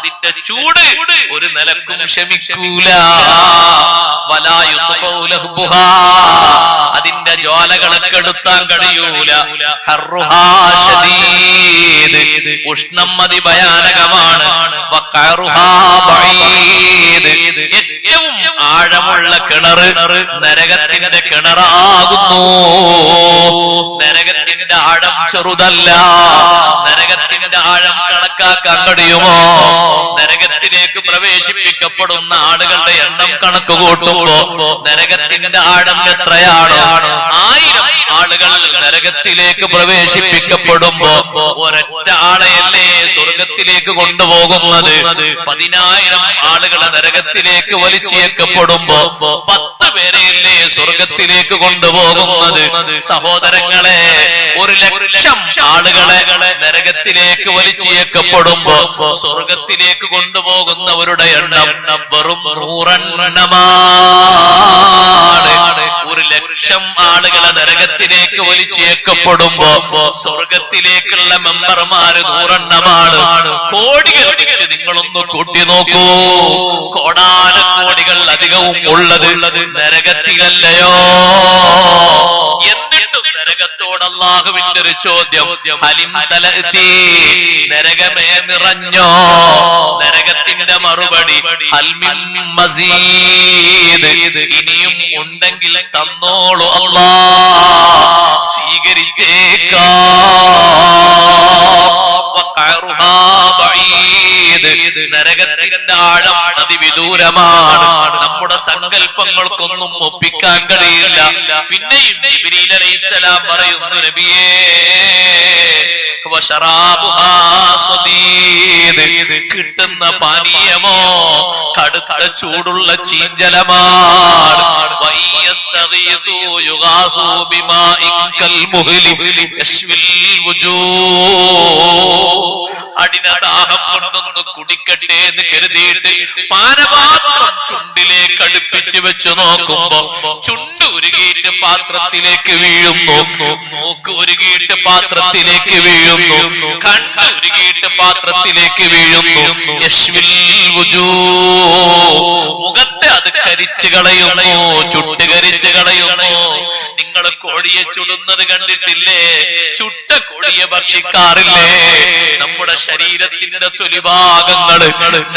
അതിന്റെ ചൂട് ഒരു നിലക്കും ക്ഷമിക്കൂല. അതിന്റെ ജ്വാലകളെ കെടുത്താൻ കഴിയൂല. ഉഷ്ണം അതിഭയാനകമാണ് ഭയാനകമാണ്. ഏറ്റവും ആഴമുള്ള കിണർ നരകത്തിന്റെ കിണറാകുന്നു. നരകത്തിന്റെ ആഴം ചെറുതല്ല. നരകത്തിന്റെ ആഴം കണക്കാക്കാൻ കഴിയുമോ? നരകത്തിലേക്ക് പ്രവേശിപ്പിക്കപ്പെടുന്ന ആളുകളുടെ എണ്ണം കണക്ക് കൂട്ടുമ്പോ നരകത്തിന്റെ ആഴം എത്രയാണ്? ആയിരം ആളുകൾ നരകത്തിലേക്ക് പ്രവേശിപ്പിക്കപ്പെടുമ്പോ ഒരൊറ്റ ആളെയല്ലേ സ്വർഗത്തിലേക്ക് കൊണ്ടുപോകുന്നത്? പതിനായിരം ആളുകളെ നരകത്തിലേക്ക് വലിച്ചേക്കപ്പെടുമ്പോ പത്ത് പേരെയല്ലേ സ്വർഗത്തിലേക്ക് കൊണ്ടുപോകുന്നത്? സഹോദരങ്ങളെ ഒരു ലക്ഷം ആളുകളെ നരകത്തിലേക്ക് വലിച്ചേക്കപ്പെടുമ്പോ സ്വർഗത്തിലേക്ക് കൊണ്ടുപോകുന്നവരുടെ എണ്ണം വെറും നൂറെണ്ണമാണ്. ഒരു ലക്ഷം ആളുകളെ നരകത്തിലേക്ക് വലിച്ചേക്കപ്പെടുമ്പോ സ്വർഗത്തിലേക്കുള്ള മെമ്പർമാര് നൂറെണ്ണമാണ്. കോടികൾ നിങ്ങളൊന്ന് കൂട്ടി നോക്കൂ. കോടാന കോടികൾ അധികവും ഉള്ളത് നരകത്തിലല്ലയോ? എന്നിട്ടും നരകത്തോട് അള്ളാഹുവിന്റെ ഒരു ചോദ്യം തലത്തി നരകമേ നിറഞ്ഞോ? നരകത്തിന്റെ മറുപടി മസീദ് ഇനിയും ഉണ്ടെങ്കിൽ തന്നോളൂ അല്ലാ സ്വീകരിച്ചേക്കാം വഖഅറുഹാ ബഈദ്. നരകത്തിന്റെ ആഴം അതിവിദൂരമാണ് നമ്മുടെ സങ്കല്പങ്ങൾക്കൊന്നും ഒപ്പിക്കാൻ കഴിയില്ല പിന്നെയും അലൈഹിസ്സലാം പറയുന്നു നബിയേ. കിട്ടുന്ന പാനീയമോ കടുത്ത ചൂടുള്ള ചീഞ്ചലമാണ് അടിനദാഹം കൊണ്ടൊന്ന് കുടിക്കട്ടെ എന്ന് കരുതിയിട്ട് പാനപാത്രം ചുണ്ടിലേക്ക് അടുപ്പിച്ച് വെച്ച് നോക്കുമ്പോ ചുണ്ട് ഉരുകിയിട്ട് പാത്രത്തിലേക്ക് വീഴുന്നു. മൂക്ക് ഉരുകിയിട്ട് പാത്രത്തിലേക്ക് വീഴുന്നു. കണ്ണ് ഉരുകിയിട്ട് പാത്രത്തിലേക്ക് വീഴുന്നു. മുഖത്തെ അത് കരിച്ചു കളയുന്നു. ചുട്ട് കരിച്ചു കളയുന്നു. നിങ്ങൾ കോഴിയെ ചുടുന്നത് കണ്ടിട്ടില്ലേ? ചുട്ട കോഴിയെ ഭക്ഷിക്കാറില്ലേ? നമ്മുടെ ശരീരത്തിന്റെ തൊലിഭാഗങ്ങൾ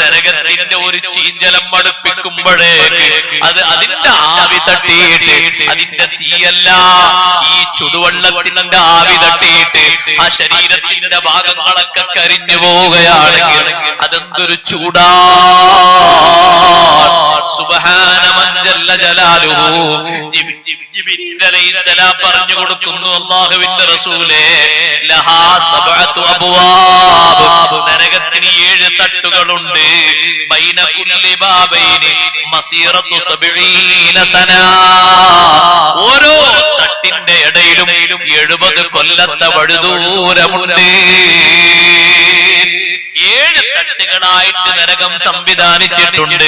നരകത്തിന്റെ ഒരു ചീഞ്ചലം മടുപ്പിക്കുമ്പോഴേക്ക് അത് അതിന്റെ ആവി തട്ടിയിട്ട് അതിന്റെ തീയല്ല ഈ ചുടുവെള്ളത്തിന്റെ ആവി തട്ടിയിട്ട് ആ ശരീരത്തിന്റെ ഭാഗങ്ങളൊക്കെ കരിഞ്ഞു പോവുകയാണെങ്കിൽ അതെന്തൊരു ചൂടാ പറഞ്ഞു കൊടുക്കുന്നു അള്ളാഹുവിന്റെ റസൂലേ നരകത്തിന് ഏഴ് തട്ടുകളുണ്ട്. ഓരോ തട്ടിന്റെ ഇടയിലും എഴുപത് കൊല്ലത്തെ വഴുദൂരമുണ്ട് തട്ടുകളായിട്ട് നരകം സംവിധാനിച്ചിട്ടുണ്ട്.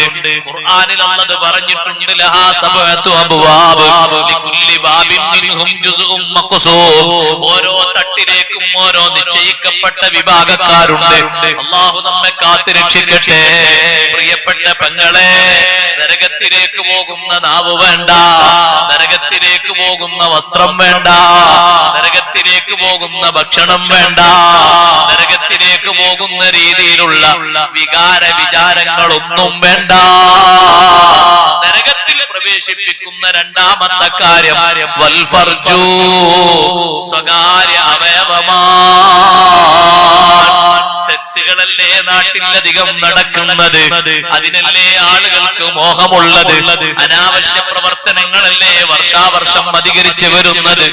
ഖുർആനിൽ പറഞ്ഞിട്ടുണ്ട്. ലഹാ സബഅതു അബ്വാബ് ലികുല്ലി ബാബിൻ മിൻഹും ജുസ്ഉം മഖ്സൂം. ഓരോ തട്ടിലേക്കും ഓരോ നിശ്ചയിക്കപ്പെട്ട വിഭാഗക്കാരുണ്ട്. അള്ളാഹു നമ്മെ കാത്തു രക്ഷിക്കട്ടെ. പ്രിയപ്പെട്ട പെങ്ങളെ നരകത്തിലേക്ക് പോകുന്ന നാവ് വേണ്ട. നരകത്തിലേക്ക് പോകുന്ന വസ്ത്രം വേണ്ട. നരകത്തിലേക്ക് പോകുന്ന ഭക്ഷണം വേണ്ട. നരകത്തിലേക്ക് പോകുന്ന രീതിയിലുള്ള വികാര വിചാരങ്ങളൊന്നും വേണ്ട. നരകത്തിൽ പ്രവേശിപ്പിക്കുന്ന രണ്ടാമത്തെ കാര്യം വൽഫർജു സ്വകാര്യ അവയവമാണ്. സെക്സുകളല്ലേ നാട്ടിലധികം നടക്കുന്നത്? അതിനല്ലേ ആളുകൾക്ക് മോഹമുള്ളത്? അനാവശ്യ പ്രവർത്തനങ്ങളല്ലേ വർഷാവർഷം അധികരിച്ചു വരുന്നത്.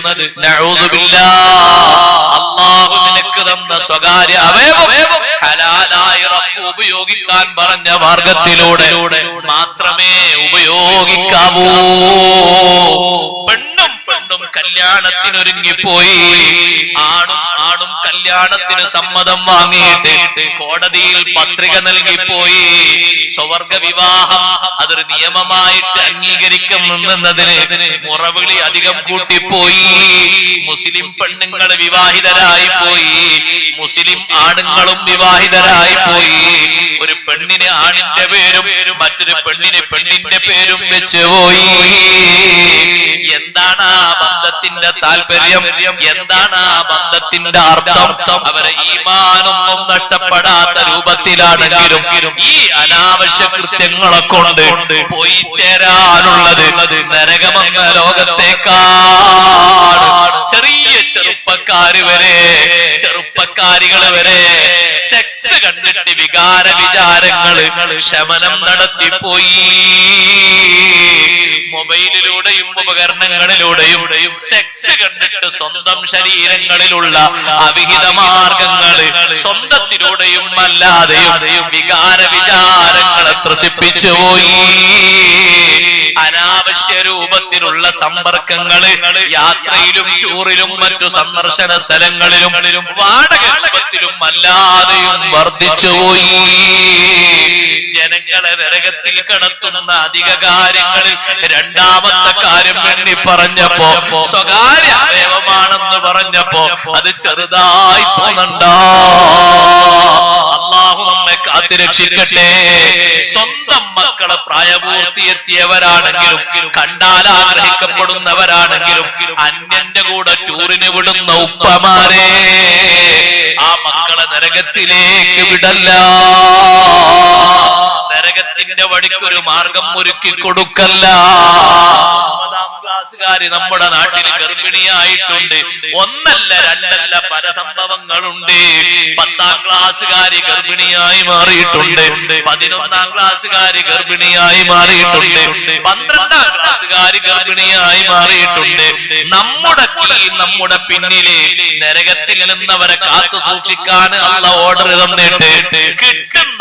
അള്ളാഹു നിനക്ക് തന്ന സ്വകാര്യ അവയവം ഉപയോഗിക്കാൻ പറഞ്ഞ മാർഗത്തിലൂടെ മാത്രമേ ഉപയോഗിക്കാവൂ. പെണ്ണും പെണ്ണും കല്യാണത്തിനൊരുങ്ങിപ്പോയി. ആണും ആണും കല്യാണത്തിന് സമ്മതം വാങ്ങിയിട്ട് കോടതിയിൽ പത്രിക നൽകിപ്പോയി. സ്വവർഗ വിവാഹം അതൊരു നിയമമായിട്ട് അംഗീകരിക്കുമെന്നതിന് മുറവിളി അധികം കൂട്ടിപ്പോയി. മുസ്ലിം പെണ്ണുങ്ങൾ വിവാഹിതരായി പോയി. മുസ്ലിം ആണുങ്ങളും വിവാഹിതരായി പോയി. ഒരു പെണ്ണിന് ആണിന്റെ പേരും മറ്റൊരു പെണ്ണിന് പെണ്ണിന്റെ പേരും വെച്ച് പോയി. എന്താണ് ബന്ധത്തിന്റെ താല്പര്യം എന്താണ്? ആ ബന്ധത്തിന്റെ അർത്ഥം അവരെ ഈമാനൊന്നും നഷ്ടപ്പെടാത്ത രൂപത്തിലാണെങ്കിലും ഈ അനാവശ്യ കൃത്യങ്ങളെ കൊണ്ട് പോയി ചേരാനുള്ളത് നരകമംഗ ലോകത്തേക്കാണ്. ചെറിയ ചെറുപ്പക്കാര് വരെ ചെറുപ്പക്കാരികൾ വരെ കണ്ടിട്ട് വികാര വിചാരങ്ങൾ ശമനം നടത്തിപ്പോയി മൊബൈലിലൂടെയും ഉപകരണങ്ങളിലൂടെയും സെക്സ് കണ്ടിട്ട് സ്വന്തം ശരീരങ്ങളിലുള്ള അവിഹിത മാർഗങ്ങൾ സ്വന്തത്തിലൂടെയും അല്ലാതെയും വികാര വിചാരങ്ങളെ ത്രസിപ്പിച്ചു പോയി. അനാവശ്യ രൂപത്തിലുള്ള സമ്പർക്കങ്ങൾ യാത്രയിലും ടൂറിലും മറ്റു സന്ദർശന സ്ഥലങ്ങളിലും വാടക രൂപത്തിലും അല്ലാതെയും വർദ്ധിച്ചുപോയി ജനങ്ങളെ നരകത്തിൽ കടത്തുന്ന അധിക കാര്യങ്ങളിൽ രണ്ടാമത്തെ കാര്യം എണ്ണി പറഞ്ഞപ്പോ സ്വകാര്യ അവയവമാണെന്ന് പറഞ്ഞപ്പോ അത് ചെറുതായി തോന്നണ്ട. അള്ളാഹു നമ്മെ സ്വന്തം മക്കളെ പ്രായപൂർത്തിയെത്തിയവരാണെങ്കിലും കണ്ടാൽ ആഗ്രഹിക്കപ്പെടുന്നവരാണെങ്കിലും അന്യന്റെ കൂടെ ടൂറിന് വിടുന്ന ഉപ്പമാരെ ആ മക്കളെ നരകത്തിലേക്ക് വിടല്ല. നരകത്തിന്റെ വഴിക്കൊരു മാർഗം ഒരുക്കി കൊടുക്കല്ല. നമ്മുടെ നാട്ടിൽ ഗർഭിണിയായിട്ടുണ്ട്. ഒന്നല്ല രണ്ടല്ല പല സംഭവങ്ങളുണ്ട്. പത്താം ക്ലാസ്സുകാരി ഗർഭിണിയായി മാറിയിട്ടുണ്ട്. പതിനൊന്നാം ക്ലാസ്സുകാരി ഗർഭിണിയായി മാറിയിട്ടുണ്ട്. പന്ത്രണ്ടാം ക്ലാസ്സുകാരി ഗർഭിണിയായി മാറിയിട്ടുണ്ട്. നമ്മുടെ കീഴിൽ നമ്മുടെ പിന്നിലെ നരകത്തിൽ നിന്നവരെ കാത്തു സൂക്ഷിക്കാൻ അള്ള ഓർഡർ തന്നിട്ട്.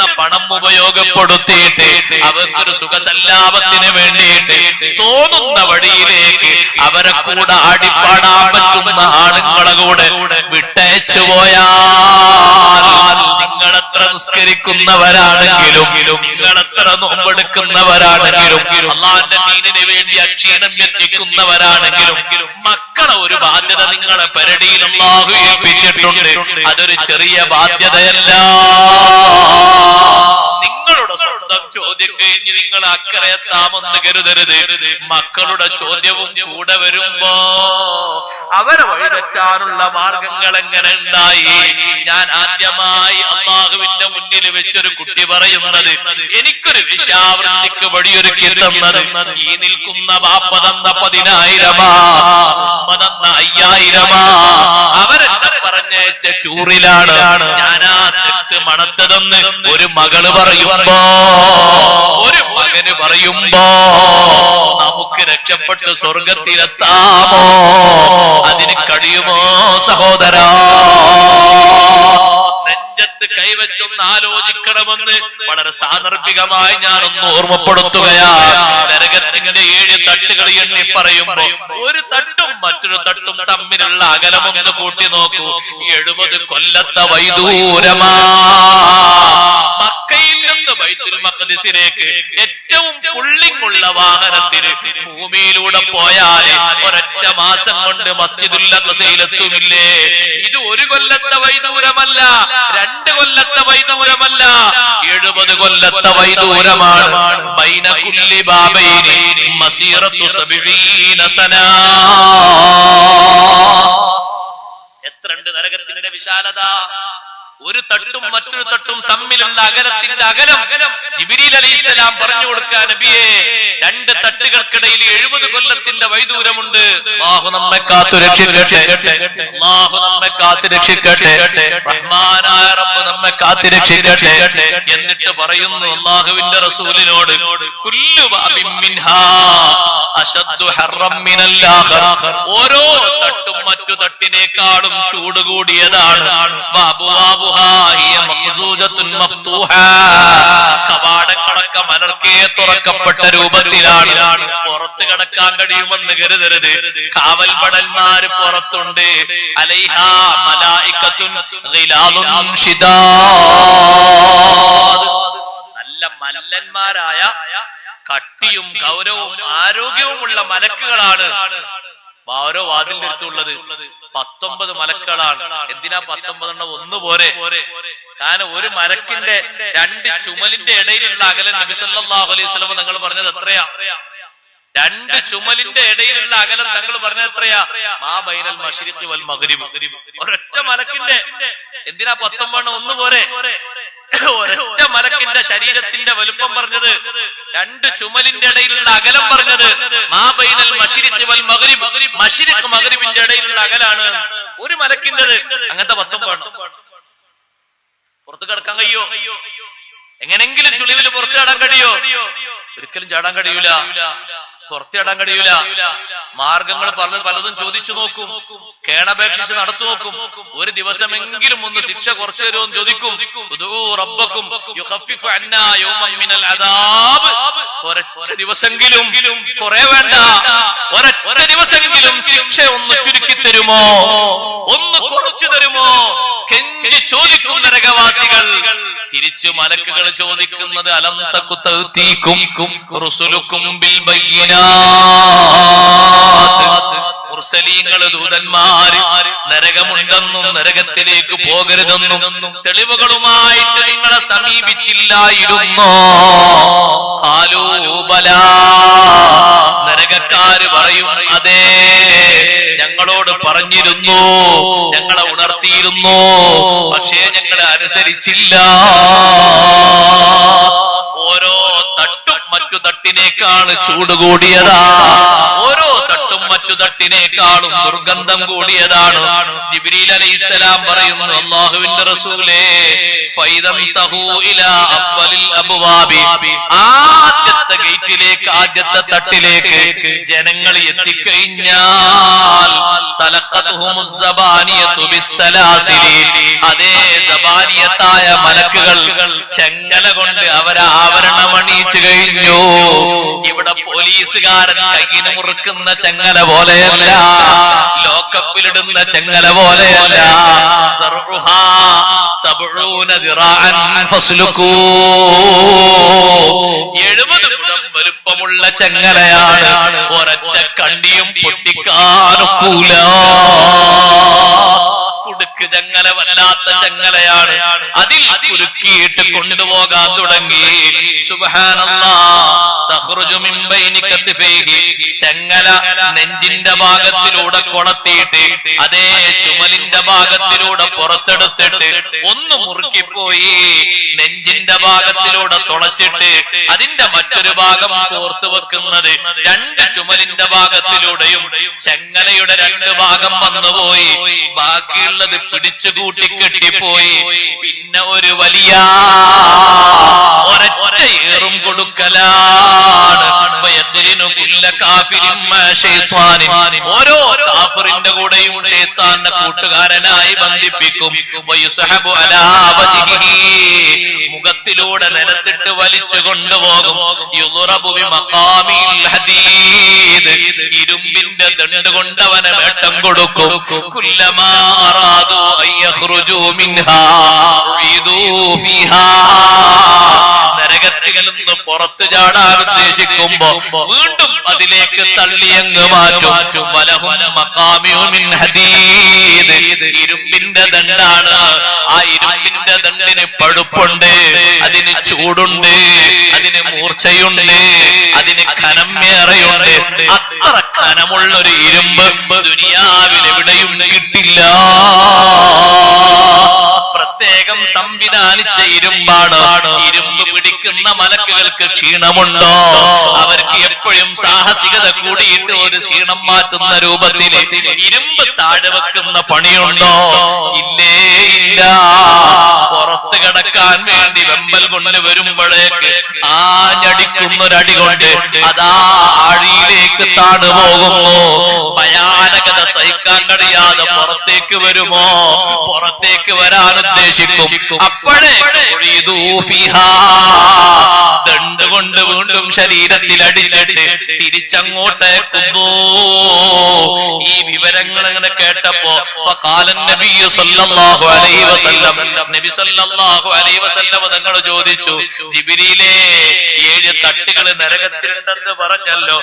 കിട്ടുന്ന പണം ഉപയോഗപ്പെടുത്തിയിട്ട് അവർക്കൊരു സുഖസല്ലാപത്തിന് വേണ്ടിയിട്ട് തോന്നുന്ന വഴിയിലേക്ക് അവരെ കൂടെ ആടിപ്പാടാൻ പറ്റുന്ന ആണുങ്ങളെ കൂടെ വിട്ടയച്ചു പോയാൽ നിങ്ങളെത്ര നിസ്കരിക്കുന്നവരാണെങ്കിലും നിങ്ങളെത്ര നോമ്പെടുക്കുന്നവരാണെങ്കിലും അള്ളാന്റെ ദീനിന് വേണ്ടി അക്ഷീണം എത്തിക്കുന്നവരാണെങ്കിലും മക്കളെ ഒരു ബാധ്യത നിങ്ങളെ പരടിയിൽ അള്ളാഹു ഏൽപ്പിച്ചിട്ടുണ്ട്. അതൊരു ചെറിയ ബാധ്യതയല്ല. സ്വന്തം ചോദ്യം കഴിഞ്ഞ് നിങ്ങൾ അക്കരെ എത്താമെന്ന് കരുതരുത്. മക്കളുടെ ചോദ്യവും കൂടെ വരുമ്പോ അവരെ വഴിതെറ്റാനുള്ള മാർഗങ്ങൾ എങ്ങനെ ഉണ്ടായി? ഞാൻ ആദ്യമായി അള്ളാഹുവിന്റെ മുന്നിൽ വെച്ചൊരു കുട്ടി പറയുന്നത് എനിക്കൊരു വിശാവൃത്തിക്ക് വഴിയൊരുക്കി തന്നത്. ഈ നിൽക്കുന്ന വാപ്പ തന്ന പതിനായിരമാ തന്ന അയ്യായിരമാ. അവരെന്നെ പറഞ്ഞേച്ച ടൂറിലാണ്. ഞാൻ ആ സെക്സ് മണത്തതെന്ന് ഒരു മകൾ പറയുമ്പോ ഒരു മകന് പറയുമ്പോ നമുക്ക് രക്ഷപ്പെട്ട് സ്വർഗത്തിലെത്താമോ? അതിന് കഴിയുമോ സഹോദര? നെഞ്ചത്ത് കൈവച്ചൊന്ന് ആലോചിക്കണമെന്ന് വളരെ സാന്ദർഭികമായി ഞാൻ ഓർമ്മപ്പെടുത്തുകയാണ്. നരകത്തിന്റെ ഏഴ് തട്ടുകൾ എണ്ണി പറയുമ്പോ ഒരു തട്ടും മറ്റൊരു തട്ടും തമ്മിലുള്ള അകലമൊന്ന് കൂട്ടി നോക്കൂ. എഴുപത് കൊല്ലത്തെ വൈദൂരമാ. ബൈത്തുൽ ഏറ്റവും പുള്ളിങ്ങുള്ള വാഹനത്തിന് ഭൂമിയിലൂടെ പോയാൽ ഒരൊറ്റ മാസം കൊണ്ട് മസ്ജിദുൽ ഇത് ഒരു കൊല്ലത്തെ വൈദൂരമല്ല രണ്ട് കൊല്ലത്തെ വൈദൂരമല്ല എഴുപത് കൊല്ലത്തെ വൈദൂരമാണ്. എത്രണ്ട് നരകത്തിന്റെ വിശാലത? ഒരു തട്ടും മറ്റൊരു തട്ടും തമ്മിലുള്ള അകലത്തിന്റെ അകലം ജിബിരിൽ അലൈഹിസ്സലാം പറഞ്ഞു കൊടുക്കാൻ നബിയെ രണ്ട് തട്ടുകൾക്കിടയിൽ എഴുപത് കൊല്ലത്തിന്റെ വൈദൂരമുണ്ട്. നമ്മെ കാത്തു രക്ഷിക്കട്ടെ. നമ്മെ കാത്തു രക്ഷിക്കട്ടെ. റഹ്മാനായ റബ്ബ് നമ്മെ കാത്തു രക്ഷിക്കട്ടെ. എന്നിട്ട് പറയുന്നു അള്ളാഹുവിന്റെ റസൂലിനോട് കുല്ലു ബാബിൻ മിൻഹാ അശദ്ദു ഹർറം മിനൽ ആഖർ ഓരോ തട്ടും മറ്റു തട്ടിനേക്കാളും ചൂട് കൂടിയതാണ് ബാബു മഫ്തൂഹാ കവാടങ്ങളൊക്കെ മലർക്കേ തുറക്കപ്പെട്ട രൂപത്തിലാണ്. പുറത്ത് കിടക്കാൻ കഴിയുമെന്ന് കരുതരുത്. കാവൽപടന്മാര് പുറത്തുണ്ട്. അലൈഹ മലായിക്കത്തുൻ. നല്ല മല്ലന്മാരായ കട്ടിയും ഗൗരവും ആരോഗ്യവുമുള്ള മലക്കുകളാണ്. ഓരോ വാതിലിന്റെ അടുത്തുള്ളത് പത്തൊമ്പത് മലക്കളാണ്. എന്തിനാ പത്തൊമ്പതെണ്ണം? ഒന്ന് പോരെ. കാരണം ഒരു മരക്കിന്റെ രണ്ട് ചുമലിന്റെ ഇടയിലുള്ള അകലം നബി സല്ലല്ലാഹു അലൈഹി വസല്ലം നിങ്ങൾ പറഞ്ഞത് എത്രയാ? രണ്ട് ചുമലിന്റെ ഇടയിലുള്ള അകലം തങ്ങൾ പറഞ്ഞത് എത്രയാ? മാ ബൈനൽ മശ്രിഖി വൽ മഗ്രിബ്. ഒരൊറ്റ മലക്കിന്റെ എന്തിനാ പത്തൊമ്പതെണ്ണം? ഒന്ന് പോരെ. ഒരൊറ്റ മലക്കിന്റെ ശരീരത്തിന്റെ വലുപ്പം പറഞ്ഞത് രണ്ട് ചുമലിന്റെ ഇടയിലുള്ള അകലം പറഞ്ഞത് മാബൈനൽ ബൈനൽ മശ്രിഖി വൽ മഗ്രിബ്. മശ്രിഖ് മഗ്രിബിന്റെ ഇടയിലുള്ള അകലാണ് ഒരു മലക്കിന്റെത്. അങ്ങനത്തെ പത്തൊമ്പതെണ്ണം പുറത്ത് കിടക്കാൻ കഴിയോ? എങ്ങനെങ്കിലും ചുളിവിൽ പുറത്ത് ചാടാൻ കഴിയോ? ഒരിക്കലും ചാടാൻ കഴിയൂല. പുറത്ത് ചാടാൻ കഴിയൂല. മാർഗങ്ങൾ പല പലതും ചോദിച്ചു നോക്കും. കേണപേക്ഷിച്ച് നടത്തു നോക്കും. ഒരു ദിവസമെങ്കിലും ഒന്ന് ശിക്ഷ കുറച്ചു തരുമോ എന്ന് ചോദിക്കും. റബ്ബക്കും ദിവസമെങ്കിലും കുറെ വേണ്ട. ഒരൊറ്റ ദിവസമെങ്കിലും ശിക്ഷ ഒന്ന് ചുരുക്കി തരുമോ? ഒന്ന് കുറച്ചു തരുമോ? കെഞ്ചി ചോദിക്കും നരകവാസികൾ തിരിച്ചു മലക്കുകൾ ചോദിക്കുന്നത് അലം തക്കുത്തീക്കും മുർസലീങ്ങൾ ദൂതന്മാര് നരകമുണ്ടെന്നും നരകത്തിലേക്ക് പോകരുതെന്നും തെളിവുകളുമായിട്ട് നിങ്ങളെ സമീപിച്ചില്ലായിരുന്നോ. ഹാലൂബല നരകക്കാര് പറയും അതെ ഞങ്ങളോട് പറഞ്ഞിരുന്നു ഞങ്ങളെ ഉണർത്തിയിരുന്നു പക്ഷേ ഞങ്ങൾ അനുസരിച്ചില്ല. ഓരോ തട്ടും മറ്റു തട്ടിനേക്കാൾ ചൂട് കൂടിയതാ ഓരോ തട്ടും മറ്റു തട്ടിനേക്കാളും ദുർഗന്ധം കൂടിയതാണ്. ജിബ്രീൽ അലൈഹിസ്സലാം പറയുന്നു അള്ളാഹുവിന്റെ റസൂലേ ഫൈദം ഇലാ അവ്വലിൽ അബ്വാബി. ആദ്യത്തെ ഗേറ്റിലേക്ക് ആദ്യത്തെ തട്ടിലേക്ക് ജനങ്ങൾ എത്തിക്കഴിഞ്ഞാൽ അതേ സബാനിയത്തായ മലക്കുകൾ ചെങ്ങല കൊണ്ട് അവരെ ആവരണമണിയിച്ചു കഴിഞ്ഞു ഇവിടെ പോലീസുകാരൻ കയ്യിൽ മുറുക്കുന്ന ചെങ്ങല പോലെയല്ല. ലോക്കപ്പിലിടുന്ന ചെങ്ങല പോലെയല്ല. എഴുപത് വലുപ്പമുള്ള ചെങ്ങലയാണ്. ഒരൊറ്റ കണ്ടിയും പൊട്ടിക്കാനൊക്കൂല. കുടുക്ക് ചെങ്ങല വല്ലാത്ത ചെങ്ങലയാണ്. അതിൽ കുരുക്കിയിട്ട് കൊണ്ടുപോകാൻ തുടങ്ങി. ചെങ്ങല നെഞ്ചിന്റെ ഭാഗത്തിലൂടെ കൊളത്തിയിട്ട് അതേ ചുമലിന്റെ ഭാഗത്തിലൂടെ പുറത്തെടുത്തിട്ട് ഒന്ന് മുറുക്കിപ്പോയി നെഞ്ചിന്റെ ഭാഗത്തിലൂടെ തുളച്ചിട്ട് അതിന്റെ മറ്റൊരു ഭാഗം കോർത്തു വെക്കുന്നത് രണ്ട് ചുമലിന്റെ ഭാഗത്തിലൂടെയും ചെങ്ങലയുടെ രണ്ട് ഭാഗം വന്നുപോയി. ബാക്കിയുള്ളത് പിടിച്ചുകൂട്ടി കെട്ടിപ്പോയി. പിന്നെ ഒരു വലിയ ഒരൊറ്റ ഏറും കൊടുക്കലാണ്. ഓരോ കാഫിറിന്റെ കൂടെയും ഷെയ്ത്താന്റെ കൂട്ടുകാരനായി ബന്ധിപ്പിക്കും. മുഖത്തിലൂടെ നിലത്തിട്ട് വലിച്ചു കൊണ്ടുപോകും. ഇരുമ്പിന്റെ ദണ്ട് കൊണ്ടവനെ വേട്ടം കൊടുക്കും. കുല്ലമാ യഖ്റുജു മിൻഹാ ഉഈദൂ ഫീഹാ. നരകത്തിൽ നിന്ന് പുറത്തു ചാടാൻ ഉദ്ദേശിക്കുമ്പോ വീണ്ടും അതിലേക്ക് തള്ളിയങ്ങ് മാറ്റും. ഇരുമ്പിന്റെ ദണ്ടാണ്. ആ ഇരുമ്പിന്റെ ദണ്ടിന് പഴുപ്പുണ്ട് അതിന് ചൂടുണ്ട് അതിന് മൂർച്ചയുണ്ട് അതിന് കനമേറെയുണ്ട് അത്ര കനമുള്ള ഒരു ഇരുമ്പ് ദുനിയാവിൽ എവിടെയും കിട്ടില്ല. പ്രത്യേകം സംവിധാനിച്ച ഇരുമ്പാണ്. ഇരുമ്പ് പിടിക്കുന്ന മലക്കുകൾക്ക് ക്ഷീണമുണ്ടോ? അവർക്ക് എപ്പോഴും സാഹസികത കൂടിയിട്ട് ഒരു ക്ഷീണം മാറ്റുന്ന രൂപത്തിൽ ഇരുമ്പ് താഴെ വെക്കുന്ന പണിയുണ്ടോ? ഇല്ലേ ഇല്ല. പുറത്ത് കിടക്കാൻ വേണ്ടി വെമ്പൽ കൊണ്ട് വരുമ്പോഴേക്ക് ആഞ്ഞടിക്കുന്നൊരടി കൊണ്ട് അതാ ആഴിയിലേക്ക് താണു പോകുമോ ഭയാനകത സഹിക്കാൻ കഴിയാതെ പുറത്തേക്ക് വരുമോ? പുറത്തേക്ക് വരാൻ ഉദ്ദേശിക്കും. അപ്പോഴേ. ദണ്ട് കൊണ്ട് വീണ്ടും ശരീരത്തിൽ അടിച്ചിട്ട് തിരിച്ചങ്ങോട്ടേക്കുന്നു ഈ വിവരങ്ങൾ അങ്ങനെ കേട്ടപ്പോ തങ്ങൾ ചോദിച്ചു ജിബ്രീലേ ഏഴ് തട്ടുകൾ നരകത്തിലുണ്ടെന്ന് പറഞ്ഞല്ലോ.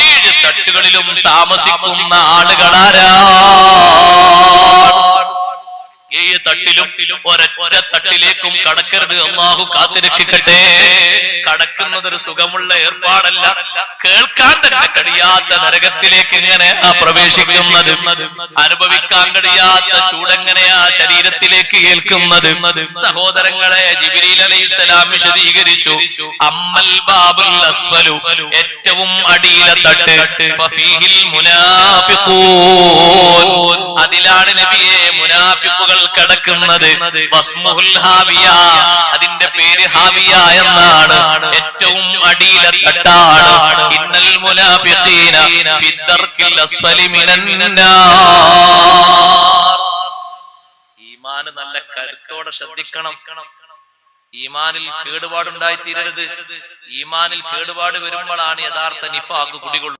ഏഴ് തട്ടുകളിലും താമസിക്കുന്ന ആളുകളാരാ? gay തട്ടിലും ഒരൊറ്റ തട്ടിലേക്കും കടക്കരുത്. അള്ളാഹു കാത്തുരക്ഷിക്കട്ടെ കടക്കുന്നത് ഒരു സുഖമുള്ള ഏർപ്പാടല്ല. കേൾക്കാൻ തന്നെ കഴിയാത്ത നരകത്തിലേക്ക് ഇങ്ങനെ പ്രവേശിക്കുന്നത്. അനുഭവിക്കാൻ കഴിയാത്ത ചൂടെങ്ങനെയാ ശരീരത്തിലേക്ക് ഏൽക്കുന്നത്. സഹോദരങ്ങളെ ജിബിരിൽ അലൈഹിസ്സലാം വിശദീകരിച്ചു. അമ്മൽ ബാബുൽ അസ്വലു ഏറ്റവും അടിയിലെ തട്ട്. അതിലാണ് നബിയെ മുനാഫിക്കുകൾ കിടക്കുന്നത് അതിന്റെ പേര് ഹാവിയ എന്നാണ്. ഏറ്റവും അടിയിലെ ഇന്നൽ മുനാഫിഖീന ഫിദ്ദർക്കിൽ അസ്ഫലി മിനൻ ഈമാന് നല്ല കരുത്തോടെ ശ്രദ്ധിക്കണം. ഈമാനിൽ കേടുപാടുണ്ടായി തീരരുത് ഈമാനിൽ കേടുപാട് വരുമ്പോഴാണ് യഥാർത്ഥ നിഫാക്ക് കുടികൊള്ളുന്നത്.